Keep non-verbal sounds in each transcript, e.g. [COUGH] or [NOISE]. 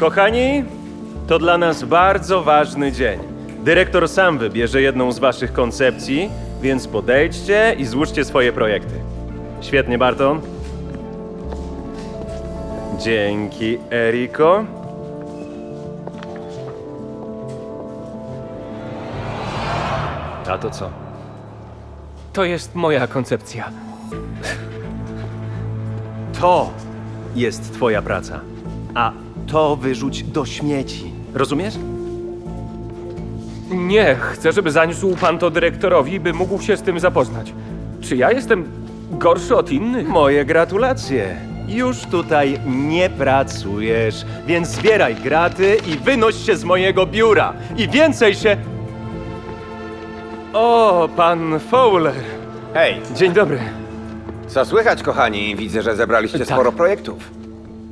Kochani, to dla nas bardzo ważny dzień. Dyrektor sam wybierze jedną z waszych koncepcji, więc podejdźcie i złóżcie swoje projekty. Świetnie, Barton. Dzięki, Eriko. A to co? To jest moja koncepcja. To jest twoja praca. A to wyrzuć do śmieci. Rozumiesz? Nie, chcę, żeby zaniósł pan to dyrektorowi, by mógł się z tym zapoznać. Czy ja jestem gorszy od innych? Moje gratulacje. Już tutaj nie pracujesz, więc zbieraj graty i wynoś się z mojego biura. I więcej się. O, pan Fowler. Hej, Dzień dobry. co słychać, kochani? Widzę, że zebraliście Tak. sporo projektów.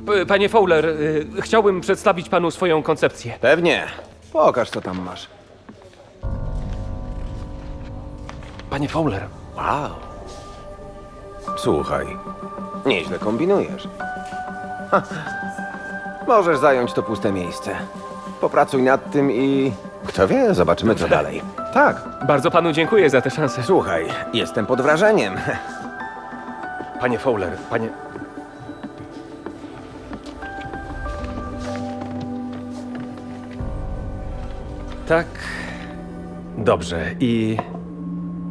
P- Panie Fowler, y, chciałbym przedstawić panu swoją koncepcję. Pewnie. Pokaż, co tam masz. Panie Fowler, Wow. Słuchaj, nieźle kombinujesz. Ha. Możesz zająć to puste miejsce. Popracuj nad tym i... Kto wie, zobaczymy, co dalej. Tak. Bardzo panu dziękuję za tę szansę. Słuchaj, jestem pod wrażeniem. panie Fowler, panie. Tak. Dobrze. I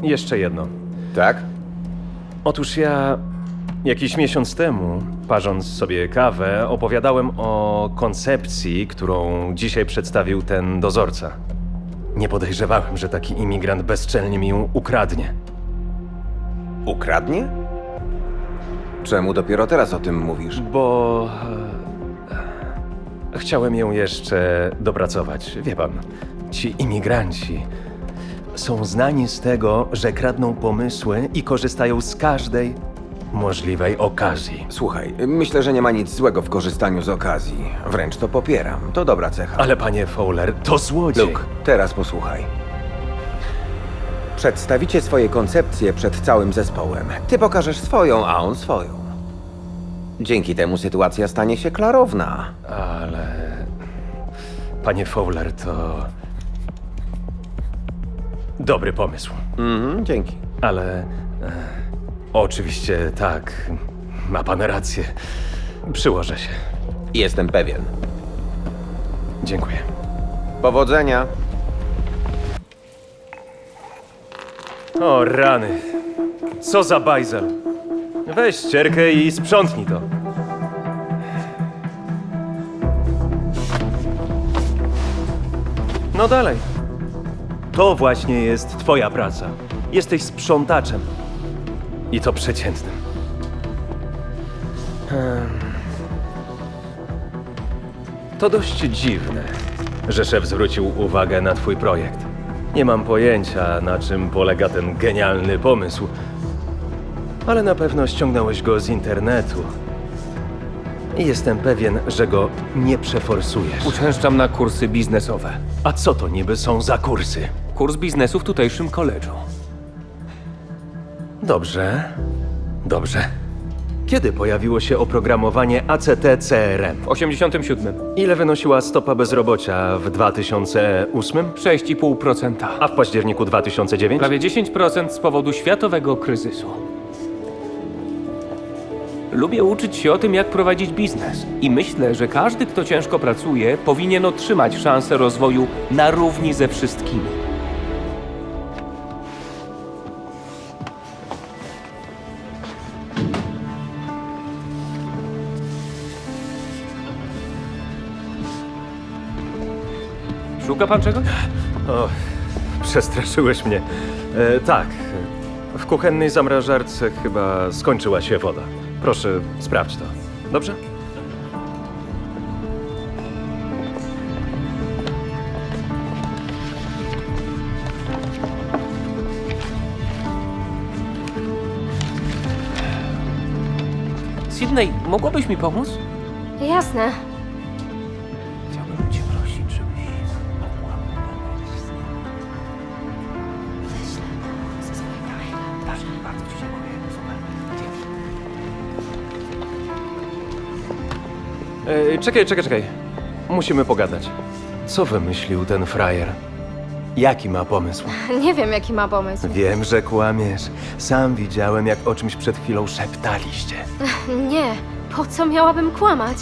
jeszcze jedno. Tak? Otóż ja jakiś miesiąc temu, parząc sobie kawę, opowiadałem o koncepcji, którą dzisiaj przedstawił ten dozorca. Nie podejrzewałem, że taki imigrant bezczelnie mi ją ukradnie. Ukradnie? Czemu dopiero teraz o tym mówisz? Bo. e, Chciałem ją jeszcze dopracować. Wie pan, ci imigranci są znani z tego, że kradną pomysły i korzystają z każdej możliwej okazji. Słuchaj, myślę, że nie ma nic złego w korzystaniu z okazji. Wręcz to popieram. To dobra cecha. Ale panie Fowler, to złodziej. Luke, teraz posłuchaj. Przedstawicie swoje koncepcje przed całym zespołem. Ty pokażesz swoją, a on swoją. Dzięki temu sytuacja stanie się klarowna. Ale. Panie Fowler, to. Dobry pomysł. Mhm, dzięki. Ale. E, oczywiście tak. Ma pan rację. Przyłożę się. Jestem pewien. Dziękuję. Powodzenia. O rany. Co za bajzel. Weź ścierkę i sprzątnij to. No dalej. To właśnie jest twoja praca. Jesteś sprzątaczem. I to przeciętnym. Em. To dość dziwne, że szef zwrócił uwagę na twój projekt. Nie mam pojęcia, na czym polega ten genialny pomysł, ale na pewno ściągnąłeś go z internetu. I jestem pewien, że go nie przeforsujesz. Uczęszczam na kursy biznesowe. A co to niby są za kursy? Kurs biznesu w tutejszym koledżu. Dobrze, dobrze. Kiedy pojawiło się oprogramowanie ACT-CRM? W 87. Ile wynosiła stopa bezrobocia w 2008? 6,5%. A w październiku 2009? Prawie 10% z powodu światowego kryzysu. Lubię uczyć się o tym, jak prowadzić biznes. I myślę, że każdy, kto ciężko pracuje, powinien otrzymać szansę rozwoju na równi ze wszystkimi. Szuka pan czegoś? O, przestraszyłeś mnie. E, tak, w kuchennej zamrażarce chyba skończyła się woda. Proszę, sprawdź to. Dobrze? Sydney, mogłabyś mi pomóc? Jasne. E, czekaj, czekaj, czekaj. musimy pogadać. Co wymyślił ten frajer? Jaki ma pomysł? [LAUGHS] Nie wiem, jaki ma pomysł. Wiem, że kłamiesz. Sam widziałem, jak o czymś przed chwilą szeptaliście. [LAUGHS] Nie, po co miałabym kłamać?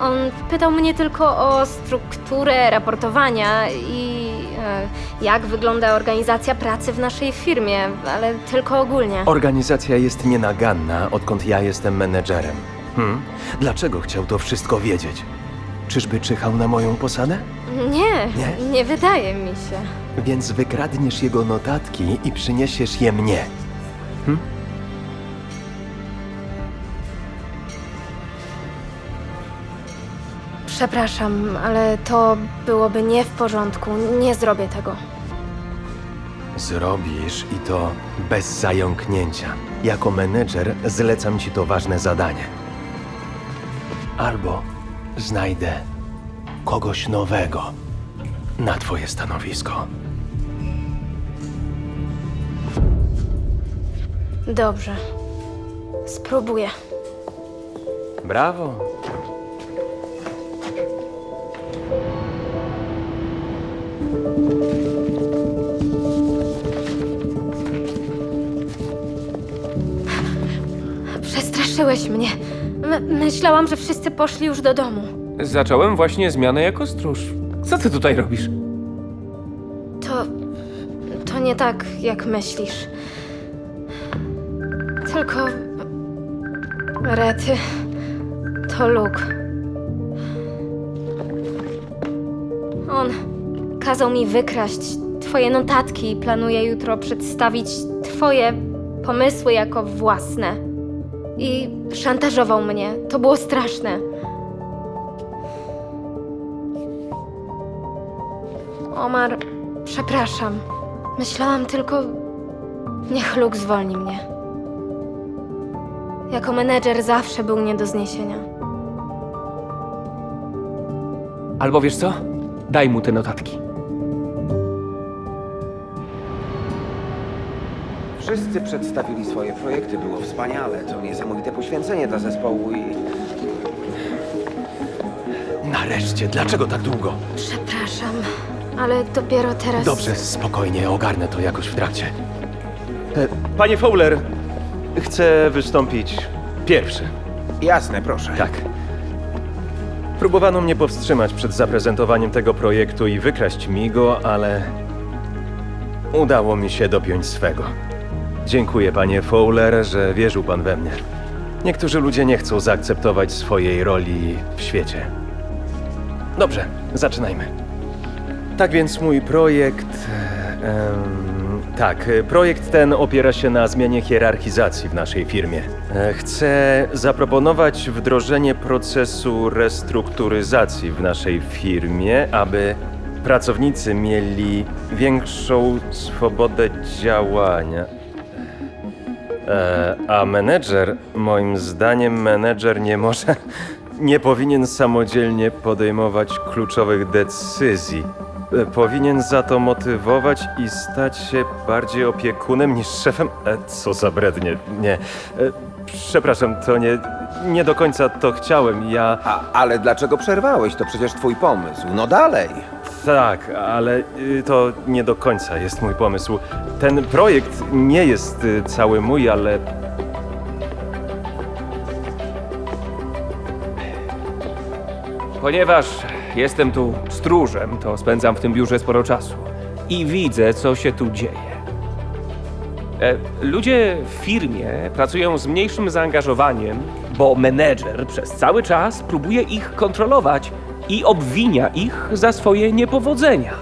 On pytał mnie tylko o strukturę raportowania i e, jak wygląda organizacja pracy w naszej firmie, ale tylko ogólnie. Organizacja jest nienaganna, odkąd ja jestem menedżerem. Hmm? Dlaczego chciał to wszystko wiedzieć? Czyżby czyhał na moją posadę? Nie, Nie? nie wydaje mi się. Więc wykradniesz jego notatki i przyniesiesz je mnie. Przepraszam, ale to byłoby nie w porządku. Nie zrobię tego. Zrobisz i to bez zająknięcia. Jako menedżer zlecam ci to ważne zadanie. Albo znajdę kogoś nowego na twoje stanowisko. Dobrze. Spróbuję. Brawo. Przestraszyłeś mnie. My myślałam, że wszyscy poszli już do domu. Zacząłem właśnie zmianę jako stróż. Co ty tutaj robisz? To. to nie tak, jak myślisz. Tylko. Rety. To Luke. On kazał mi wykraść Twoje notatki i planuje jutro przedstawić Twoje pomysły jako własne. I szantażował mnie. To było straszne. Omar, przepraszam. Myślałam tylko. Niech Luke zwolni mnie. Jako menedżer zawsze był nie do zniesienia. Albo wiesz co? Daj mu te notatki. Wszyscy przedstawili swoje projekty, było wspaniale. To niesamowite poświęcenie dla zespołu i... Nareszcie, dlaczego tak długo? Przepraszam, ale dopiero teraz. Dobrze, spokojnie, ogarnę to jakoś w trakcie. E, Panie Fowler, chcę wystąpić pierwszy. Jasne, proszę. Tak. Próbowano mnie powstrzymać przed zaprezentowaniem tego projektu i wykraść mi go, ale udało mi się dopiąć swego. Dziękuję, panie Fowler, że wierzył pan we mnie. Niektórzy ludzie nie chcą zaakceptować swojej roli w świecie. Dobrze, zaczynajmy. Tak więc mój projekt. em, tak, projekt ten opiera się na zmianie hierarchizacji w naszej firmie. E, Chcę zaproponować wdrożenie procesu restrukturyzacji w naszej firmie, aby pracownicy mieli większą swobodę działania. E, a menedżer, moim zdaniem, menedżer nie może, nie powinien samodzielnie podejmować kluczowych decyzji. E, Powinien za to motywować i stać się bardziej opiekunem niż szefem. E, co za brednie. Nie. E, przepraszam, to nie, nie do końca to chciałem. Ja. A, ale dlaczego przerwałeś? To przecież twój pomysł. No dalej. Tak, ale y, to nie do końca jest mój pomysł. Ten projekt nie jest y, cały mój, ale Ponieważ jestem tu stróżem, to spędzam w tym biurze sporo czasu. I widzę, co się tu dzieje. E, ludzie w firmie pracują z mniejszym zaangażowaniem, bo menedżer przez cały czas próbuje ich kontrolować i obwinia ich za swoje niepowodzenia.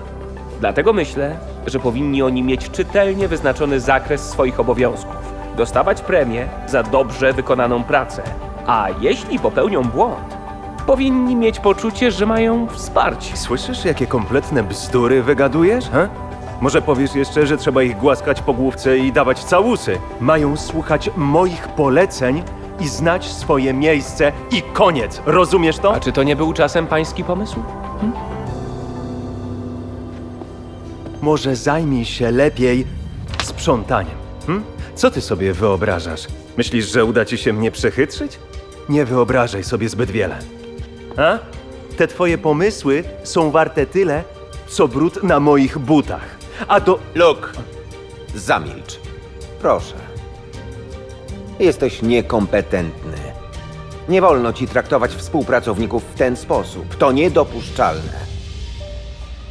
Dlatego myślę, że powinni oni mieć czytelnie wyznaczony zakres swoich obowiązków, dostawać premię za dobrze wykonaną pracę, a jeśli popełnią błąd, powinni mieć poczucie, że mają wsparcie. Słyszysz, jakie kompletne bzdury wygadujesz, he? Może powiesz jeszcze, że trzeba ich głaskać po główce i dawać całusy. Mają słuchać moich poleceń i znać swoje miejsce i koniec. Rozumiesz to? A czy to nie był czasem pański pomysł? Może zajmij się lepiej sprzątaniem. Hm? Co ty sobie wyobrażasz? Myślisz, że uda ci się mnie przechytrzyć? Nie wyobrażaj sobie zbyt wiele. A? Te twoje pomysły są warte tyle, co brud na moich butach. A do... Luke, zamilcz. Proszę. Jesteś niekompetentny. Nie wolno ci traktować współpracowników w ten sposób. To niedopuszczalne.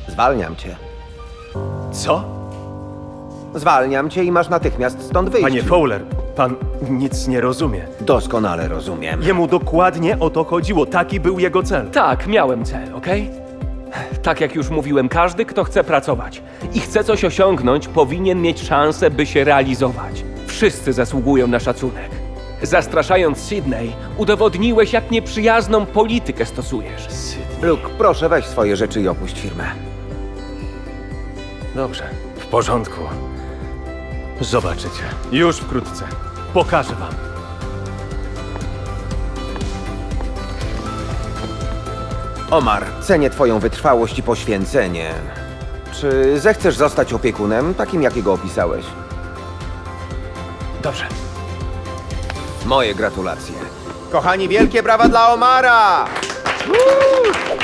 Zwalniam cię. Co? Zwalniam cię i masz natychmiast stąd wyjść. Panie Fowler, pan nic nie rozumie. Doskonale rozumiem. Jemu dokładnie o to chodziło. Taki był jego cel. Tak, miałem cel, okej? Tak jak już mówiłem, każdy, kto chce pracować i chce coś osiągnąć, powinien mieć szansę, by się realizować. Wszyscy zasługują na szacunek. Zastraszając Sydney, udowodniłeś, jak nieprzyjazną politykę stosujesz. Luke, proszę weź swoje rzeczy i opuść firmę. Dobrze, w porządku. Zobaczycie. Już wkrótce. Pokażę wam. Omar, cenię twoją wytrwałość i poświęcenie. Czy zechcesz zostać opiekunem, takim jakiego opisałeś? Dobrze. Moje gratulacje. Kochani, wielkie brawa dla Omara! Woo!